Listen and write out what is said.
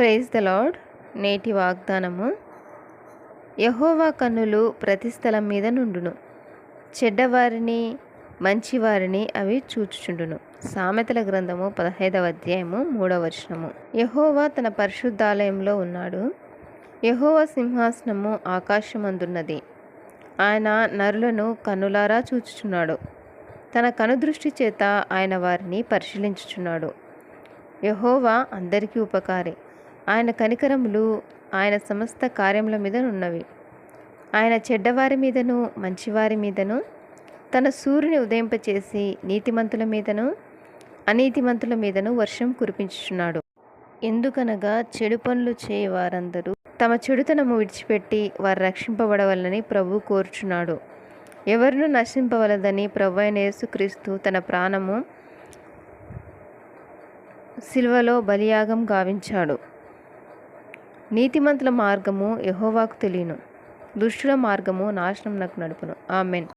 Praise the lord. నేటి వాగ్దానము యహోవా కన్నులు ప్రతి స్థలం మీద నుండును. చెడ్డవారిని మంచివారిని అవి చూచుచుండును. సామెతల గ్రంథము పదహైదవ అధ్యాయము మూడవ వచనము. యహోవా తన పరిశుద్ధాలయంలో ఉన్నాడు. యహోవా సింహాసనము ఆకాశమందున్నది. ఆయన నరులను కన్నులారా చూచుచున్నాడు. తన కనుదృష్టి చేత ఆయన వారిని పరిశీలించుచున్నాడు. యహోవా అందరికీ ఉపకారి. ఆయన కనికరములు ఆయన సమస్త కార్యముల మీద ఉన్నవి ఆయన చెడ్డవారి మీదను మంచివారి మీదను తన సూర్యుని ఉదయింపచేసి నీతిమంతుల మీదను అనీతిమంతుల మీదను వర్షం కురిపించుచున్నాడు. ఎందుకనగా చెడు పనులు చేయ వారందరూ తమ చెడుతనము విడిచిపెట్టి వారు రక్షింపబడవలని ప్రభు కోరుచున్నాడు. ఎవరిను నశింపవలదని ప్రభు అయిన యేసుక్రీస్తు తన ప్రాణము సిల్వలో బలియాగం గావించాడు. నీతిమంతుల మార్గము యహోవాకు తెలియను. దుష్టుల మార్గము నాశనం నాకు నడుపును. ఆమెన్.